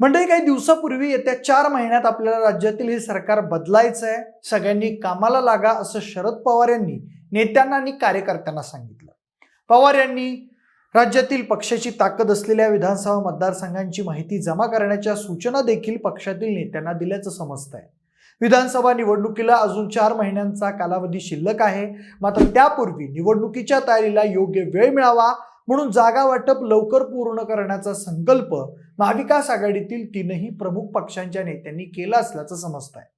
मंडळी काही दिवसापूर्वी येत्या चार महिन्यात आपल्याला राज्यातील हे सरकार बदलायचं आहे सगळ्यांनी कामाला लागा असं शरद पवार यांनी नेत्यांना आणि कार्यकर्त्यांना सांगितलं. पवार यांनी राज्यातील पक्षाची ताकद असलेल्या विधानसभा मतदारसंघांची माहिती जमा करण्याच्या सूचना देखील पक्षातील नेत्यांना दिल्याचं समजतंय. विधानसभा निवडणुकीला अजून चार महिन्यांचा कालावधी शिल्लक आहे. मात्र त्यापूर्वी निवडणुकीच्या तयारीला योग्य वेळ मिळावा म्हणून जागा वाटप लवकर पूर्ण करण्याचा संकल्प महाविकास आघाडीतील तीनही प्रमुख पक्षांच्या नेत्यांनी केला असल्याचं समजत आहे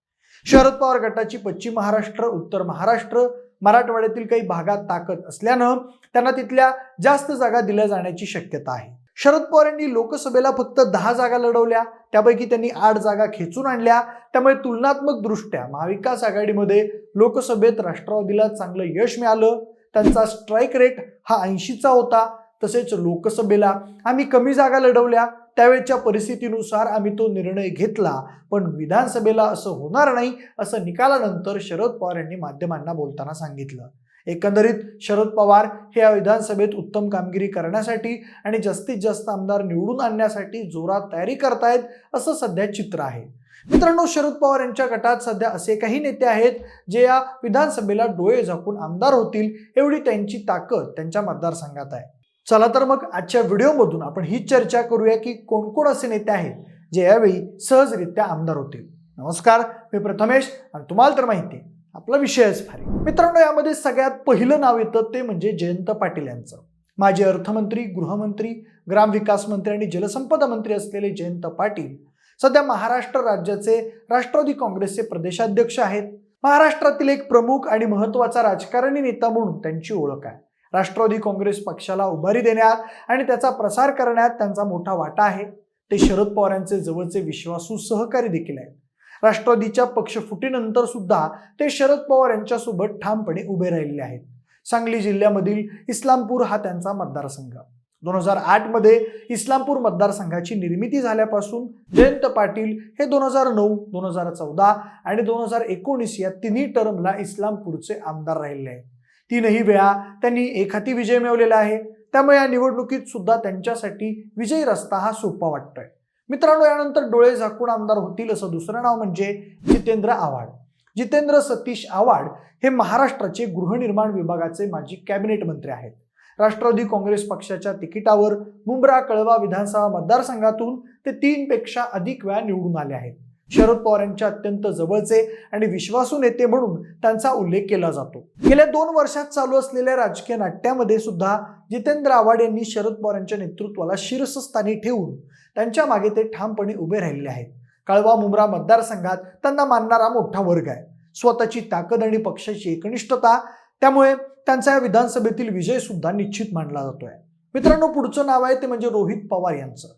शरद पवार गटाची पश्चिम महाराष्ट्र उत्तर महाराष्ट्र मराठवाड्यातील काही भागात ताकद असल्यानं त्यांना तिथल्या जास्त जागा दिल्या जाण्याची शक्यता आहे. शरद पवार यांनी लोकसभेला फक्त दहा जागा लढवल्या त्यापैकी त्यांनी आठ जागा खेचून आणल्या. त्यामुळे तुलनात्मक दृष्ट्या महाविकास आघाडीमध्ये लोकसभेत राष्ट्रवादीला चांगलं यश मिळालं. त्यांचा स्ट्राईक रेट हा ऐंशीचा होता. तसेच लोकसभेला आम्ही कमी जागा लढवल्या त्यावेळच्या परिस्थितीनुसार आम्ही तो निर्णय घेतला. पण विधानसभेला असं होणार नाही असं निकालानंतर शरद पवार यांनी माध्यमांना बोलताना सांगितलं. एकंदरीत शरद पवार हे या विधानसभेत उत्तम कामगिरी करण्यासाठी आणि जास्तीत जास्त आमदार निवडून आणण्यासाठी जोरात तयारी करतायत असं सध्या चित्र आहे. मित्रांनो शरद पवार यांच्या गटात सध्या असे काही नेते आहेत जे या विधानसभेला डोळे झाकून आमदार होतील एवढी त्यांची ताकद त्यांच्या मतदारसंघात आहे. चला तर मग आजच्या व्हिडिओमधून आपण ही चर्चा करूया की कोण कोण असे नेते आहेत जे यावेळी सहजरित्या आमदार होतील. नमस्कार मी प्रथमेश आणि तुम्हाला तर माहिती आहे आपला विषयच भारी मित्रांनो यामध्ये सगळ्यात पहिलं नाव येतं ते म्हणजे जयंत पाटील यांचं. माजी अर्थमंत्री गृहमंत्री ग्रामविकास मंत्री आणि जलसंपदा मंत्री असलेले जयंत पाटील सध्या महाराष्ट्र राज्याचे राष्ट्रवादी काँग्रेसचे प्रदेशाध्यक्ष आहेत. महाराष्ट्रातील एक प्रमुख आणि महत्त्वाचा राजकारणी नेता म्हणून त्यांची ओळख आहे. राष्ट्रवादी काँग्रेस पक्षाला उभारी देण्यात आणि त्याचा प्रसार करण्यात त्यांचा मोठा वाटा आहे. ते शरद पवार यांचे जवळचे विश्वासू सहकारी देखील आहेत. राष्ट्रवादीच्या पक्षफुटीनंतर सुद्धा ते शरद पवार यांच्यासोबत ठामपणे उभे राहिलेले आहेत. सांगली जिल्ह्यामधील इस्लामपूर हा त्यांचा मतदारसंघ. दोन हजार आठमध्ये इस्लामपूर मतदारसंघाची निर्मिती झाल्यापासून जयंत पाटील हे दोन हजार नऊ दोन हजार चौदा आणि दोन हजार एकोणीस या तिन्ही टर्मला इस्लामपूरचे आमदार राहिले आहेत. तीनही वेळा त्यांनी एखादी विजय मिळवलेला आहे. त्यामुळे या निवडणुकीत सुद्धा त्यांच्यासाठी विजयी रस्ता हा सोपा वाटतोय. मित्रांनो यानंतर डोळे झाकून आमदार होतील असं दुसरं नाव म्हणजे जितेंद्र आव्हाड. जितेंद्र सतीश आव्हाड हे महाराष्ट्राचे गृहनिर्माण विभागाचे माजी कॅबिनेट मंत्री आहेत. राष्ट्रवादी काँग्रेस पक्षाच्या तिकिटावर मुंब्रा कळवा विधानसभा मतदारसंघातून ते तीनपेक्षा अधिक वेळा निवडून आले आहेत. शरद पवार यांच्या अत्यंत जवळचे आणि विश्वासू नेते म्हणून त्यांचा उल्लेख केला जातो. गेल्या दोन वर्षात चालू असलेल्या राजकीय नाट्यामध्ये सुद्धा जितेंद्र आव्हाड यांनी शरद पवार यांच्या नेतृत्वाला शीर्षस्थानी ठेवून त्यांच्या मागे ते ठामपणे उभे राहिलेले आहेत. कळवा मुंब्रा मतदारसंघात त्यांना मानणारा मोठा वर्ग आहे. स्वतःची ताकद आणि पक्षाची एकनिष्ठता त्यामुळे त्यांचा या विधानसभेतील विजय सुद्धा निश्चित मानला जातोय. मित्रांनो पुढचं नाव आहे ते म्हणजे रोहित पवार यांचं.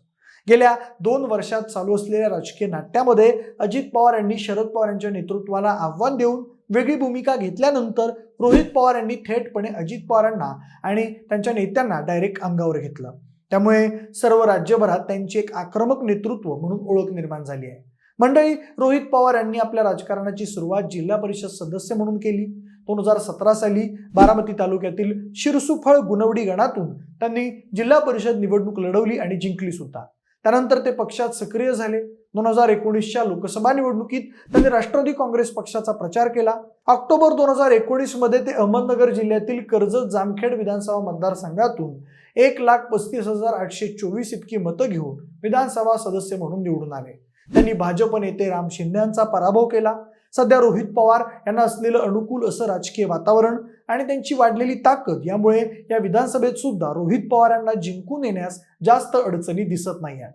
गेल्या दोन वर्षात चालू असलेल्या राजकीय नाट्यामध्ये अजित पवार यांनी शरद पवार यांच्या नेतृत्वाला आव्हान देऊन वेगळी भूमिका घेतल्यानंतर रोहित पवार यांनी थेटपणे अजित पवारांना आणि त्यांच्या नेत्यांना डायरेक्ट अंगावर घेतलं. त्यामुळे सर्व राज्यभरात त्यांची एक आक्रमक नेतृत्व म्हणून ओळख निर्माण झाली आहे. मंडळी रोहित पवार यांनी आपल्या राजकारणाची सुरुवात जिल्हा परिषद सदस्य म्हणून केली. दोन हजार सतरा साली बारामती तालुक्यातील शिरसुफळ गुणवडी गणातून त्यांनी जिल्हा परिषद निवडणूक लढवली आणि जिंकली सुद्धा. त्यानंतर ते पक्षात सक्रिय झाले. दोन हजार एकोणीसच्या लोकसभा निवडणुकीत त्यांनी राष्ट्रवादी काँग्रेस पक्षाचा प्रचार केला. ऑक्टोबर दोन हजार एकोणीसमध्ये ते अहमदनगर जिल्ह्यातील कर्जत जामखेड विधानसभा मतदारसंघातून एक लाख पस्तीस हजार आठशे चोवीस इतकी मतं घेऊन विधानसभा सदस्य म्हणून निवडून आले. त्यांनी भाजप नेते राम शिंदे यांचा पराभव केला. सध्या रोहित पवार यांना असलेलं अनुकूल असं राजकीय वातावरण आणि त्यांची वाढलेली ताकद यामुळे या विधानसभेत सुद्धा रोहित पवार यांना जिंकून येण्यास जास्त अडचणी दिसत नाही आहेत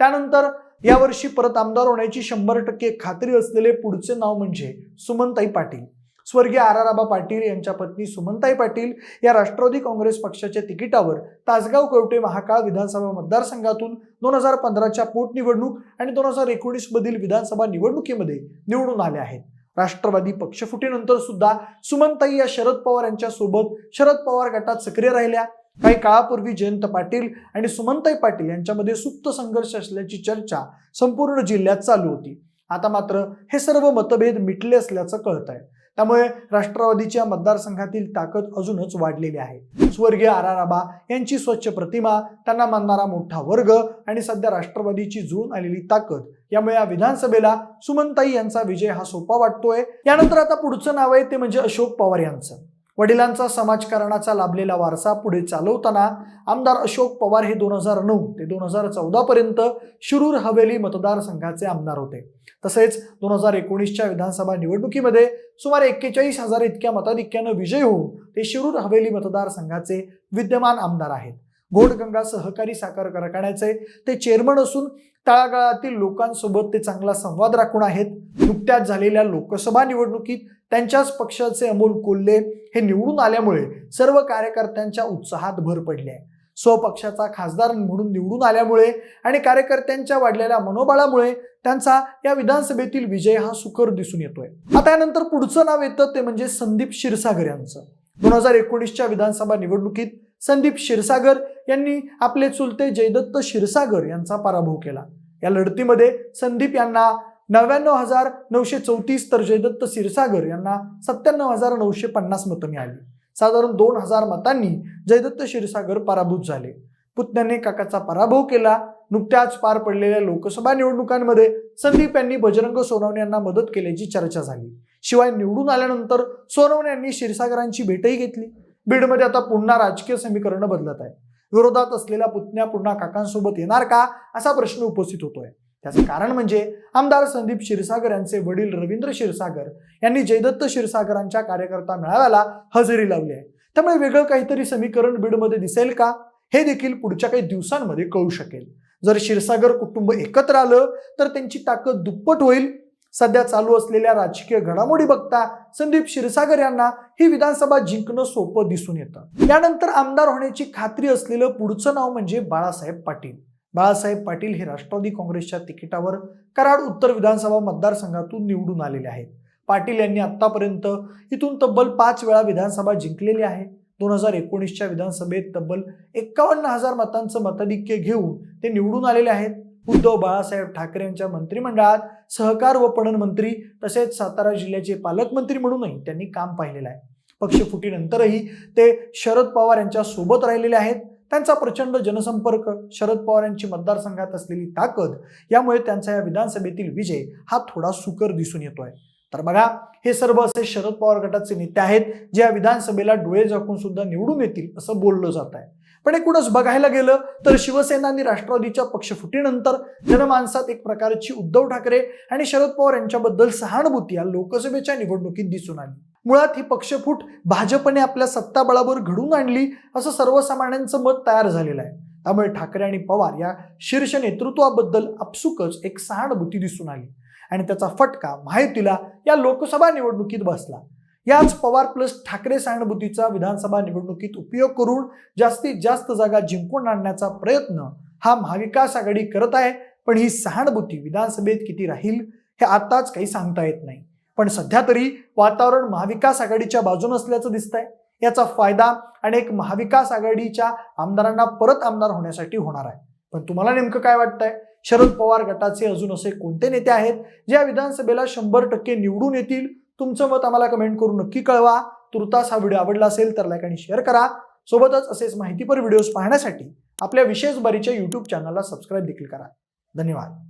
त्यानंतर यावर्षी परत आमदार होण्याची शंभर टक्के खात्री असलेले पुढचे नाव म्हणजे सुमनताई पाटील. स्वर्गीय आर आर आबा पाटील यांच्या पत्नी सुमनताई पाटील या राष्ट्रवादी काँग्रेस पक्षाच्या तिकिटावर तासगाव कवटे महाकाळ विधानसभा मतदारसंघातून दोन हजार पंधराच्या पोटनिवडणूक आणि दोन हजार एकोणीस मधील विधानसभा निवडणुकीमध्ये निवडून आले आहेत. राष्ट्रवादी पक्षफुटीनंतर सुद्धा सुमनताई या शरद पवार यांच्या सोबत शरद पवार गटात सक्रिय राहिल्या. काही काळापूर्वी जयंत पाटील आणि सुमनताई पाटील यांच्यामध्ये सुप्त संघर्ष असल्याची चर्चा संपूर्ण जिल्ह्यात चालू होती. आता मात्र हे सर्व मतभेद मिटले असल्याचं कळत आहे त्यामुळे राष्ट्रवादीच्या मतदारसंघातील ताकद अजूनच वाढलेली आहे. स्वर्गीय आर आर आबा यांची स्वच्छ प्रतिमा त्यांना मानणारा मोठा वर्ग आणि सध्या राष्ट्रवादीची जुळून आलेली ताकद यामुळे या विधानसभेला सुमनताई यांचा विजय हा सोपा वाटतोय. यानंतर आता पुढचं नाव आहे ते म्हणजे अशोक पवार यांचं. वडिलांचा समाजकारणाचा लाभलेला वारसा पुढे चालवताना आमदार अशोक पवार हे दोन हजार नऊ ते दोन हजार चौदा पर्यंत शिरूर हवेली मतदारसंघाचे आमदार होते. तसेच दोन हजार एकोणीसच्या विधानसभा निवडणुकीमध्ये सुमारे एक्केचाळीस हजार इतक्या मताधिक्यानं विजय होऊन ते शिरूर हवेली मतदारसंघाचे विद्यमान आमदार आहेत. घोडगंगा सहकारी साखर कारखान्याचे ते चेअरमन असून तळागाळातील लोकांसोबत ते चांगला संवाद राखून आहेत. नुकत्याच झालेल्या लोकसभा निवडणुकीत त्यांच्याच पक्षाचे अमोल कोल्हे हे निवडून आल्यामुळे सर्व कार्यकर्त्यांच्या उत्साहात भर पडली आहे. स्वपक्षाचा खासदार म्हणून निवडून आल्यामुळे आणि कार्यकर्त्यांच्या वाढलेल्या मनोबळामुळे त्यांचा या विधानसभेतील विजय हा सुकर दिसून येतोय. आता यानंतर पुढचं नाव येतं ते म्हणजे संदीप क्षीरसागर यांचं. दोन हजार एकोणीसच्या विधानसभा निवडणुकीत संदीप क्षीरसागर यांनी आपले चुलते जयदत्त क्षीरसागर यांचा पराभव केला. या लढतीमध्ये संदीप यांना नव्याण्णव हजार नऊशे चौतीस तर जयदत्त क्षीरसागर यांना सत्त्याण्णव हजार नऊशे पन्नास मतं मिळाली. साधारण दोन हजार मतांनी जयदत्त क्षीरसागर पराभूत झाले. पुतण्याने काकाचा पराभव केला. नुकत्याच पार पडलेल्या लोकसभा निवडणुकांमध्ये संदीप यांनी बजरंग सोनवणे यांना मदत केल्याची चर्चा झाली. शिवाय निवडून आल्यानंतर सोनवणे यांनी क्षीरसागरांची भेटही घेतली. बीडमध्ये आता पुन्हा राजकीय समीकरणं बदलत आहे विरोधात असलेल्या पुतण्या पुन्हा काकांसोबत येणार का? असा प्रश्न उपस्थित होतोय. त्याचं कारण म्हणजे आमदार संदीप क्षीरसागर यांचे वडील रवींद्र क्षीरसागर यांनी जयदत्त क्षीरसागरांच्या कार्यकर्ता मेळाव्याला हजेरी लावली आहे. त्यामुळे वेगळं काहीतरी समीकरण बीडमध्ये दिसेल का? हे देखील पुढच्या काही दिवसांमध्ये कळू शकेल. जर क्षीरसागर कुटुंब एकत्र आलं तर त्यांची ताकद दुप्पट होईल. सध्या चालू असलेल्या राजकीय घडामोडी बघता संदीप क्षीरसागर यांना ही विधानसभा जिंकणं सोपं दिसून येतं. यानंतर आमदार होण्याची खात्री असलेलं पुढचं नाव म्हणजे बाळासाहेब पाटील. बाळासाहेब पाटील हे राष्ट्रवादी काँग्रेसच्या तिकिटावर कराड उत्तर विधानसभा मतदारसंघातून निवडून आलेले आहेत. पाटील यांनी आतापर्यंत इथून तब्बल पाच वेळा विधानसभा जिंकलेली आहे. दोन हजार एकोणीसच्या विधानसभेत तब्बल एक्कावन्न हजार मतांचं मताधिक्य घेऊन ते निवडून आलेले आहेत. उद्धव बाळासाहेब ठाकरे यांच्या मंत्रिमंडळात सहकार व पणन मंत्री तसेच सातारा जिल्ह्याचे पालकमंत्री म्हणूनही त्यांनी काम पाहिलेलं आहे. पक्षफुटीनंतरही ते शरद पवार यांच्या सोबत राहिलेले आहेत. त्यांचा प्रचंड जनसंपर्क शरद पवार यांची मतदारसंघात असलेली ताकद यामुळे त्यांचा या विधानसभेतील विजय हा थोडा सुकर दिसून येतोय. तर बघा हे सर्व असे शरद पवार गटाचे नेते आहेत जे या विधानसभेला डोळे झाकून सुद्धा निवडून येतील असं बोललं जात आहे. पण एकूणच बघायला गेलं तर शिवसेना आणि राष्ट्रवादीच्या पक्षफुटीनंतर जनमानसात एक प्रकारची उद्धव ठाकरे आणि शरद पवार यांच्याबद्दल सहानुभूती या लोकसभेच्या निवडणुकीत दिसून आली. मुळात ही पक्षफूट भाजपने आपल्या सत्ताबळावर घडून आणली असं सर्वसामान्यांचं मत तयार झालेलं आहे. त्यामुळे ठाकरे आणि पवार या शीर्ष नेतृत्वाबद्दल आपसुकच एक सहानुभूती दिसून आली. आणि त्याचा फटका महायुतीला या लोकसभा निवडणुकीत बसला. याच पवार प्लस ठाकरे सहानुभूतीचा विधानसभा निवडणुकीत उपयोग करून जास्तीत जास्त जागा जिंकून आणण्याचा प्रयत्न हा महाविकास आघाडी करत आहे पण ही सहानुभूती विधानसभेत किती राहील हे आताच काही सांगता येत नाही. पण सध्या तरी वातावरण महाविकास आघाडीच्या बाजून असल्याचं दिसतंय. याचा फायदा अनेक महाविकास आघाडीच्या आमदारांना परत आमदार होण्यासाठी होणार आहे. पण तुम्हाला नेमकं काय वाटतंय? शरद पवार गटाचे अजून असे कोणते नेते आहेत ज्या विधानसभेला शंभर टक्के निवडून येतील? तुमचं मत आम्हाला कमेंट करून नक्की कळवा. तुर्तास हा व्हिडिओ आवडला असेल तर लाईक आणि शेअर करा. सोबतच असेच माहितीपर व्हिडिओज पाहण्यासाठी आपल्या विशेष बरीच्या यूट्यूब चॅनलला सबस्क्राईब देखील करा. धन्यवाद.